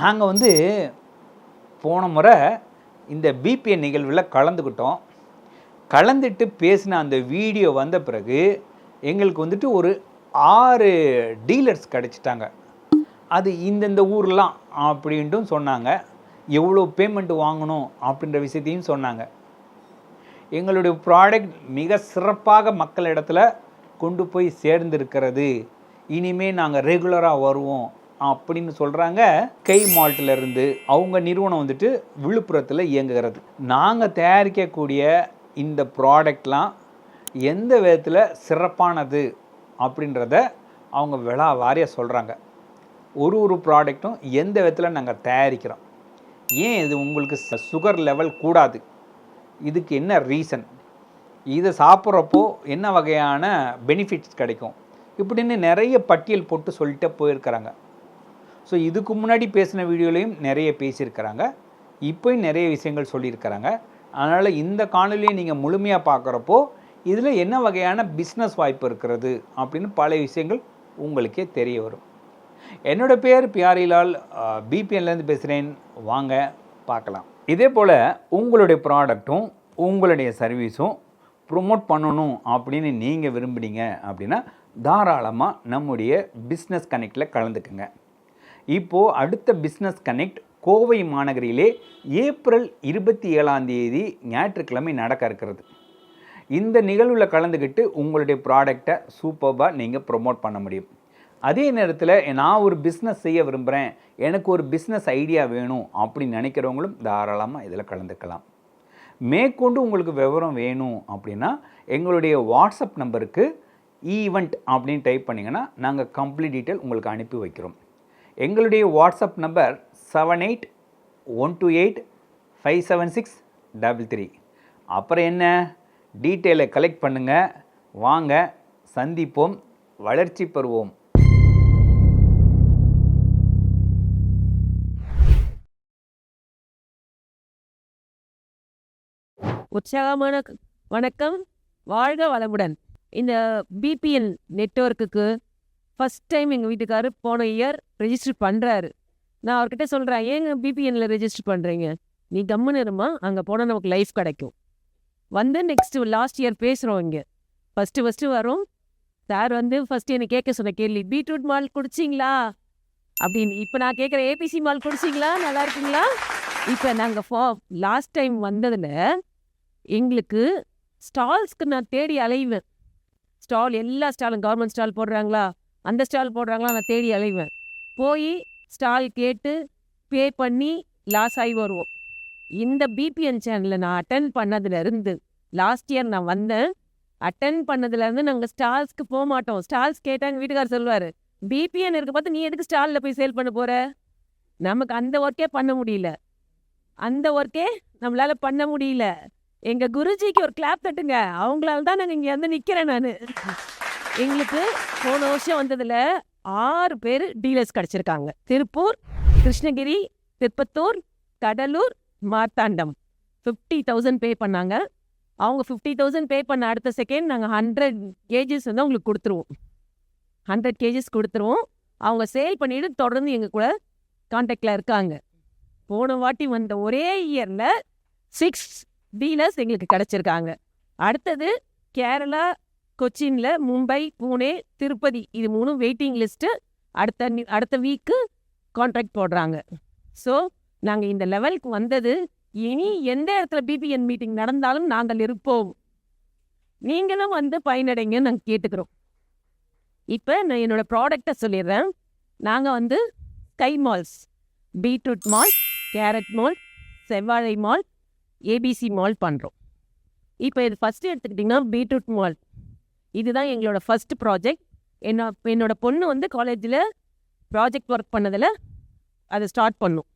நாங்கள் வந்து போன முறை இந்த பிபிஎன் நிகழ்வில் கலந்துக்கிட்டோம். கலந்துட்டு பேசின அந்த வீடியோ வந்த பிறகு எங்களுக்கு வந்துட்டு ஒரு ஆறு டீலர்ஸ் கிடச்சிட்டாங்க. அது இந்தந்த ஊர்லாம் அப்படின்ட்டும் சொன்னாங்க. எவ்வளோ பேமெண்ட் வாங்கணும் அப்படின்ற விஷயத்தையும் சொன்னாங்க. எங்களுடைய ப்ராடக்ட் மிக சிறப்பாக மக்கள் இடத்துல கொண்டு போய் சேர்ந்திருக்கிறது. இனிமேல் நாங்கள் ரெகுலராக வருவோம். அப்படின்னு சொல்கிறாங்க கை மால்ட்டில் இருந்து அவங்க நிறுவனம் வந்துட்டு விழுப்புரத்தில் இயங்குகிறது. நாங்கள் தயாரிக்கக்கூடிய இந்த ப்ராடக்ட்லாம் எந்த விதத்தில் சிறப்பானது அப்படின்றத அவங்க விழா வாரியாக சொல்கிறாங்க ஒரு ஒரு ப்ராடக்ட்டும் எந்த விதத்தில் நாங்கள் தயாரிக்கிறோம். ஏன் இது உங்களுக்கு சுகர் லெவல் கூடாது? இதுக்கு என்ன ரீசன் இதை சாப்பிட்றப்போ என்ன வகையான பெனிஃபிட்ஸ் கிடைக்கும்? இப்படின்னு நிறைய பட்டியல் போட்டு சொல்லிட்டே போயிருக்கிறாங்க. ஸோ இதுக்கு முன்னாடி பேசின வீடியோலையும் நிறைய பேசியிருக்கிறாங்க. இப்போயும் நிறைய விஷயங்கள் சொல்லியிருக்கிறாங்க. அதனால் இந்த காணொலியை நீங்கள் முழுமையாக பார்க்குறப்போ இதில் என்ன வகையான பிஸ்னஸ் வாய்ப்பு இருக்கிறது அப்படின்னு பல விஷயங்கள் உங்களுக்கே தெரிய வரும். என்னோட பேர் பியாரிலால் பிபிஎன்லேருந்து பேசுகிறேன் வாங்க பார்க்கலாம். இதே போல் உங்களுடைய ப்ராடக்ட்டும் உங்களுடைய சர்வீஸும் ப்ரொமோட் பண்ணணும் அப்படின்னு நீங்கள் விரும்புனீங்க அப்படின்னா தாராளமாக நம்முடைய பிஸ்னஸ் கனெக்டில் கலந்துக்குங்க. இப்போது அடுத்த பிஸ்னஸ் கனெக்ட் கோவை மாநகரிலே ஏப்ரல் இருபத்தி ஏழாம் தேதி ஞாயிற்றுக்கிழமை நடக்க இருக்கிறது. இந்த நிகழ்வில் கலந்துக்கிட்டு உங்களுடைய ப்ராடக்டை சூப்பராக நீங்கள் ப்ரொமோட் பண்ண முடியும். அதே நேரத்தில் நான் ஒரு பிஸ்னஸ் செய்ய விரும்புகிறேன் எனக்கு ஒரு பிஸ்னஸ் ஐடியா வேணும் அப்படின்னு நினைக்கிறவங்களும் தாராளமாக இதில் கலந்துக்கலாம். மேற்கொண்டு உங்களுக்கு விவரம் வேணும் அப்படின்னா எங்களுடைய வாட்ஸ்அப் நம்பருக்கு ஈவெண்ட் அப்படின்னு டைப் பண்ணிங்கன்னா நாங்கள் கம்ப்ளீட் டீட்டெயில் உங்களுக்கு அனுப்பி வைக்கிறோம். எங்களுடைய WhatsApp number seven eight one two eight five seven six double three அப்புறம் என்ன? டீட்டெயிலை கலெக்ட் பண்ணுங்கள் வாங்க சந்திப்போம் வளர்ச்சி பெறுவோம். உற்சாகமான வணக்கம். வாழ்க வளமுடன். இந்த பிபிஎல் நெட்வொர்க்குக்கு ஃபஸ்ட் டைம் எங்கள் வீட்டுக்காரர் போன இயர் ரெஜிஸ்டர் பண்ணுறாரு நான் அவர்கிட்ட சொல்கிறேன் ஏங்க பிபிஎன்ல ரெஜிஸ்டர் பண்ணுறீங்க நீ கம்முன்னு இருமா அங்கே போனால் நமக்கு லைஃப் கிடைக்கும். வந்து நெக்ஸ்ட்டு லாஸ்ட் இயர் பேசுகிறோம் இங்கே. ஃபஸ்ட்டு ஃபஸ்ட்டு வரும். சார் வந்து ஃபஸ்ட்டு என்னை கேட்க சொன்ன கேள்வி பீட்ரூட் மால் குடிச்சிங்களா? அப்படின்னு. இப்போ நான் கேட்குறேன் ஏபிசி மால் குடிச்சிங்களா? நல்லா இருக்குங்களா? இப்போ நாங்கள் ஃபோ லாஸ்ட் டைம் வந்ததில் எங்களுக்கு ஸ்டால்ஸ்க்கு நான் தேடி அலைவேன். ஸ்டால் எல்லா ஸ்டாலும் கவர்மெண்ட் ஸ்டால் போடுறாங்களா? அந்த ஸ்டால் போடுறாங்களா நான் தேடி அலைவேன். போய் ஸ்டால் கேட்டு பே பண்ணி லாஸ் ஆகி வருவோம். இந்த பிபிஎன் சேனலில் நான் அட்டன் பண்ணதுலேருந்து லாஸ்ட் இயர் நான் வந்தேன் அட்டன் பண்ணதுலேருந்து நாங்கள் ஸ்டால்ஸ்க்கு போக மாட்டோம். ஸ்டால்ஸ் கேட்டாங்க வீட்டுக்காரர் சொல்லுவார் பிபிஎன் இருக்க பார்த்து நீ எதுக்கு ஸ்டாலில் போய் சேல் பண்ண போகிற நமக்கு அந்த ஒர்க்கே பண்ண முடியல. அந்த ஒர்க்கே நம்மளால பண்ண முடியல. எங்க குருஜிக்கு ஒரு கிளாப் தட்டுங்க. அவங்களால தான் நாங்க இங்க வந்து நிற்கிறேன் நான். எங்களுக்கு போன வருஷம் வந்ததுல ஆறு பேர் dealers கிடைச்சிருக்காங்க. Tiruppur Krishnagiri Tirupattur Cuddalore Marthandam. Fifty thousand pay பண்ணாங்க. அவங்க ஃபிஃப்டி தௌசண்ட் பே பண்ண அடுத்த செகண்ட் நாங்கள் ஹண்ட்ரட் கேஜஸ் வந்து அவங்களுக்கு கொடுத்துருவோம். ஹண்ட்ரட் கேஜஸ் கொடுத்துருவோம். அவங்க சேல் பண்ணிட்டு தொடர்ந்து எங்கள் கூட காண்டாக்டில் இருக்காங்க. போன வாட்டி வந்த ஒரே இயரில் சிக்ஸ் டீலர்ஸ் எங்களுக்கு கிடச்சிருக்காங்க. அடுத்தது கேரளா கொச்சின்ல மும்பை பூனே திருப்பதி இது மூணும் வெயிட்டிங் லிஸ்ட்டு அடுத்த அடுத்த வீக்கு கான்ட்ராக்ட் போடுறாங்க. ஸோ நாங்கள் இந்த லெவலுக்கு வந்தது இனி எந்த இடத்துல பிபிஎன் மீட்டிங் நடந்தாலும் நாங்கள் இருப்போம். நீங்களும் வந்து பயனடைங்கன்னு நாங்கள் கேட்டுக்கிறோம். இப்போ நான் என்னோட ப்ராடக்டை சொல்லிடுறேன். நாங்கள் வந்து sky malts beetroot malt carrot malt செவ்வாழை மால் ஏபிசி மால் பண்ணுறோம் இப்போ இது ஃபஸ்ட்டு எடுத்துக்கிட்டிங்கன்னா பீட்ரூட் மால் இதுதான் எங்களோட ஃபஸ்ட் ப்ராஜெக்ட் என்ன என்னோட பொண்ணு வந்து காலேஜில் ப்ராஜெக்ட் ஒர்க் பண்ணதில் அதை ஸ்டார்ட் பண்ணும்.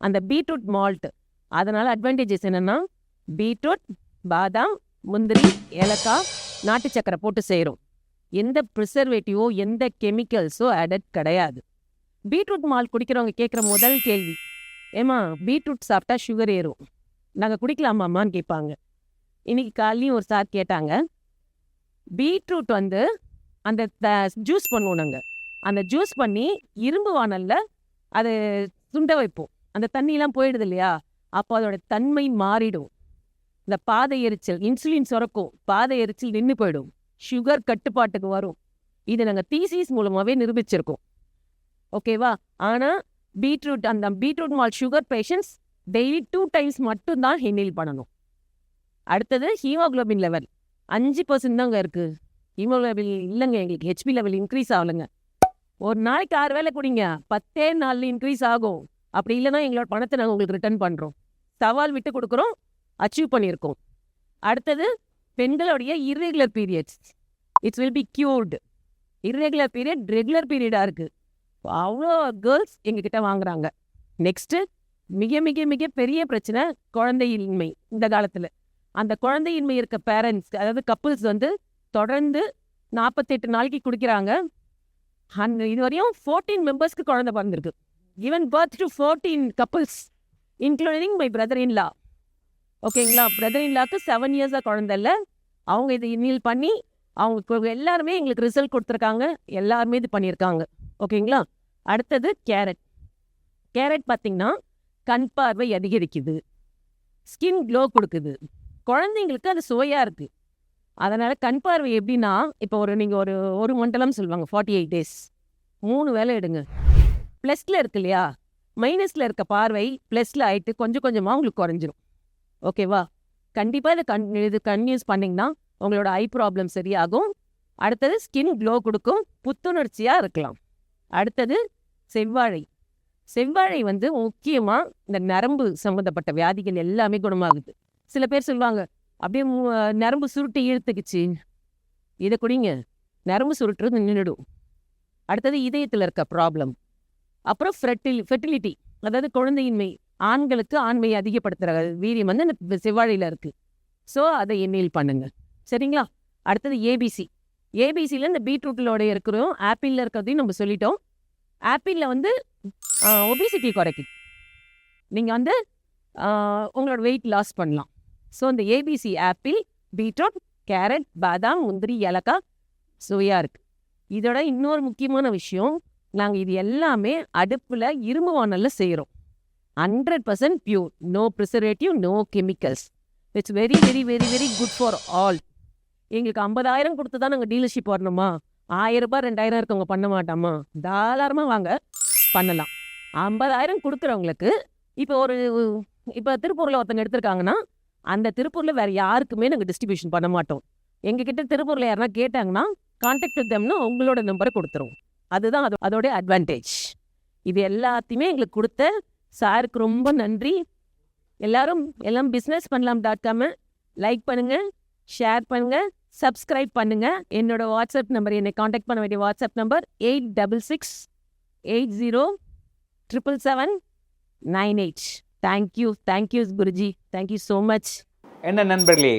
அந்த பீட்ரூட் மால்ட்டு அதனால் அட்வான்டேஜஸ் என்னென்னா பீட்ரூட் பாதாம் முந்திரி ஏலக்காய் நாட்டு சக்கரை போட்டு செய்கிறோம் எந்த ப்ரிசர்வேட்டிவோ எந்த கெமிக்கல்ஸோ ஆடட் கிடையாது. பீட்ரூட் மால் குடிக்கிறவங்க கேட்குற முதல் கேள்வி ஏமா பீட்ரூட் சாப்பிட்டா சுகர் ஏறும்? நாங்கள் குடிக்கலாமாம்மான்னு கேட்பாங்க. இன்னைக்கு காலையும் ஒரு சார் கேட்டாங்க பீட்ரூட் வந்து அந்த ஜூஸ் பண்ணுவோம் நாங்கள் அந்த ஜூஸ் பண்ணி இரும்பு வானல்ல அது சுண்ட வைப்போம். அந்த தண்ணியெல்லாம் போயிடுது இல்லையா? அப்போ அதோட தன்மை மாறிடும். இந்த பாதை எரிச்சல் இன்சுலின் சுரக்கும் பாதை எரிச்சல் நின்று போயிடும். சுகர் கட்டுப்பாட்டுக்கு வரும். இது நாங்கள் தீசிஸ் மூலமாகவே நிரூபிச்சிருக்கோம். ஓகேவா? ஆனால் பீட்ரூட் அந்த beetroot malt sugar patients daily two times மட்டும்தான் ஹெண்டில் பண்ணணும். அடுத்தது ஹீமோக்ளோபின் லெவல். அஞ்சு பர்சன்ட் தாங்க இருக்கு. ஹீமோகுளோபின் இல்லைங்க எங்களுக்கு ஹெச்பி லெவல் இன்க்ரீஸ் ஆகலைங்க. ஒரு நாளைக்கு ஆறு வேளை குடிங்க பத்தே நாளில் இன்க்ரீஸ் ஆகும். அப்படி இல்லைன்னா எங்களோட பணத்தை நாங்கள் உங்களுக்கு ரிட்டர்ன் பண்ணுறோம் சவால் விட்டு கொடுக்குறோம் அச்சீவ் பண்ணியிருக்கோம். அடுத்தது பெண்களுடைய irregular periods it's will be cured irregular period regular பீரியடாக இருக்குது அவ்வளோ கேர்ள்ஸ் எங்ககிட்ட வாங்குறாங்க. நெக்ஸ்ட்டு மிக மிக மிக பெரிய பிரச்சனை குழந்தையின்மை இந்த காலத்தில். அந்த குழந்தையின்மை இருக்க பேரண்ட்ஸ் அதாவது கப்புள்ஸ் வந்து தொடர்ந்து நாற்பத்தெட்டு நாளைக்கு குடிக்கிறாங்க. அண்ட் இதுவரையும் ஃபோர்டீன் மெம்பர்ஸ்க்கு குழந்தை பிறந்திருக்கு. Even birth to fourteen couples including my brother in law ஓகேங்களா பிரதர் இன் லாக்கு செவன் இயர்ஸாக குழந்தை இல்லை. அவங்க இதை இன்னில் பண்ணி அவங்க எல்லாருமே எங்களுக்கு ரிசல்ட் கொடுத்துருக்காங்க. எல்லாருமே இது பண்ணியிருக்காங்க. ஓகேங்களா அடுத்தது கேரட் கேரட் பார்த்தீங்கன்னா கண் பார்வை அதிகரிக்குது. ஸ்கின் க்ளோ கொடுக்குது. குழந்தைங்களுக்கு அது சுவையாக இருக்குது அதனால் கண் பார்வை எப்படின்னா இப்போ ஒரு நீங்கள் ஒரு ஒரு மண்டலம் சொல்லுவாங்க ஃபார்ட்டி எயிட் டேஸ் மூணு வேலை எடுங்க. ப்ளஸில் இருக்கு இல்லையா? மைனஸில் இருக்க பார்வை ப்ளஸில் ஆயிட்டு கொஞ்சம் கொஞ்சமாக உங்களுக்கு குறைஞ்சிரும். ஓகேவா கண்டிப்பாக இதை கன் இது கன்யூஸ் பண்ணிங்கன்னா உங்களோட ஐ ப்ராப்ளம் சரியாகும். அடுத்தது ஸ்கின் க்ளோ கொடுக்கும் புத்துணர்ச்சியாக இருக்கலாம். அடுத்தது செவ்வாழை. செவ்வாழை வந்து முக்கியமாக இந்த நரம்பு சம்மந்தப்பட்ட வியாதிகள் எல்லாமே குணமாகுது. சில பேர் சொல்லுவாங்க அப்படியே நரம்பு சுருட்டு இழுத்துக்குச்சு. இதை குடிங்க. நரம்பு சுருட்டுறது நின்றுடும் அடுத்தது இதயத்தில் இருக்க ப்ராப்ளம் அப்புறம் ஃபெர்டில் ஃபெர்டிலிட்டி அதாவது குழந்தையின்மை ஆண்களுக்கு ஆண்மையை அதிகப்படுத்துகிற வீரியம் வந்து இந்த செவ்வாழையில் இருக்குது ஸோ அதை எண்ணெயில் பண்ணுங்க. சரிங்களா? அடுத்தது ஏபிசி ஏபிசியில் இந்த பீட்ரூட்டிலோட இருக்கிறோம் ஆப்பிளில் இருக்கிறதையும் நம்ம சொல்லிட்டோம். ஆப்பிளில் வந்து ஒபிசிட்டி குறைக்குது நீங்கள் வந்து உங்களோட வெயிட் லாஸ் பண்ணலாம். ஸோ இந்த ஏபிசி ஆப்பிள் பீட்ரூட் கேரட் பாதாம் முந்திரி ஏலக்காய் சுவையாக இருக்குது இதோட இன்னொரு முக்கியமான விஷயம் நாங்கள் இது எல்லாமே அடுப்பில் இரும்பு வானலில் செய்கிறோம் hundred percent pure no preservative no chemicals it's very very very very good for all எங்களுக்கு ஐம்பதாயிரம் கொடுத்து தான் நாங்கள் டீலர்ஷிப் வரணுமா? ஆயிரம் ரூபாய் ரெண்டாயிரம் இருக்கவங்க பண்ண மாட்டோமா? தாராளமாக வாங்க பண்ணலாம். ஐம்பதாயிரம் கொடுக்குறவங்களுக்கு இப்போ ஒரு இப்போ திருப்பூரில் ஒருத்தங்க எடுத்திருக்காங்கன்னா அந்த திருப்பூரில் வேறு யாருக்குமே நாங்கள் டிஸ்ட்ரிபியூஷன் பண்ண மாட்டோம். எங்ககிட்ட திருப்பூரில் யாருனா கேட்டாங்கன்னா கான்டாக்ட் தம்னு உங்களோட நம்பரை கொடுத்துருவோம். அதுதான் அது அதோட அட்வான்டேஜ் இது எல்லாத்தையுமே எங்களுக்கு கொடுத்த சாருக்கு ரொம்ப நன்றி. எல்லாரும் எல்லாம் பிஸ்னஸ் பண்ணலாம் டாட் காம லைக் பண்ணுங்க ஷேர் பண்ணுங்க சப்ஸ்கிரைப் பண்ணுங்க. என்னோட வாட்ஸ்அப் நம்பர் என்னை காண்டாக்ட் பண்ண வேண்டிய WhatsApp number eight double six eight zero triple seven nine eight thank you thank you Guruji thank you so much என்ன நண்பர்களே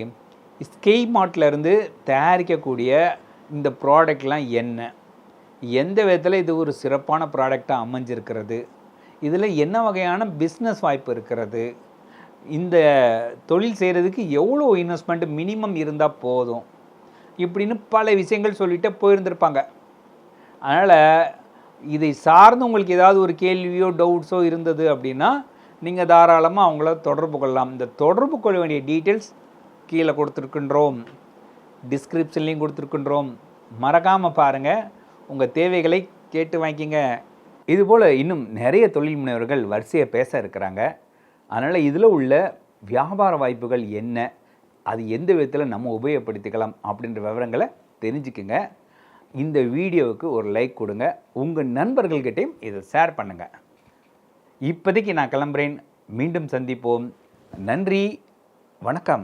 ஸ்கெய் மார்ட்ல இருந்து தயாரிக்கக்கூடிய இந்த ப்ராடக்ட்லாம் என்ன? எந்த விதத்தில் இது ஒரு சிறப்பான ப்ராடக்டாக அமைஞ்சிருக்கிறது? இதில் என்ன வகையான பிஸ்னஸ் வாய்ப்பு இருக்கிறது? இந்த தொழில் செய்கிறதுக்கு எவ்வளோ இன்வெஸ்ட்மெண்ட் மினிமம் இருந்தால் போதும்? இப்படின்னு பல விஷயங்கள் சொல்லிட்டு போயிருந்திருப்பாங்க. அதனால் இதை சார்ந்து உங்களுக்கு ஏதாவது ஒரு கேள்வியோ டவுட்ஸோ இருந்தது அப்படின்னா நீங்கள் தாராளமாக அவங்கள தொடர்பு கொள்ளலாம். இந்த தொடர்பு கொள்ள வேண்டிய டீட்டெயில்ஸ் கீழே கொடுத்துருக்கின்றோம். டிஸ்கிரிப்ஷன்லேயும் கொடுத்துருக்கின்றோம். மறக்காமல் பாருங்கள் உங்கள் தேவைகளை கேட்டு வாங்கிக்கிங்க. இதுபோல் இன்னும் நிறைய தொழில் முனைவர்கள் வரிசையை பேச இருக்கிறாங்க. அதனால் இதில் உள்ள வியாபார வாய்ப்புகள் என்ன? அது எந்த விதத்தில் நம்ம உபயோகப்படுத்திக்கலாம் அப்படின்ற விவரங்களை தெரிஞ்சுக்குங்க. இந்த வீடியோவுக்கு ஒரு லைக் கொடுங்க. உங்கள் நண்பர்கள்கிட்டையும் இதை ஷேர் பண்ணுங்கள் இப்போதைக்கு நான் கிளம்புறேன். மீண்டும் சந்திப்போம். நன்றி. வணக்கம்.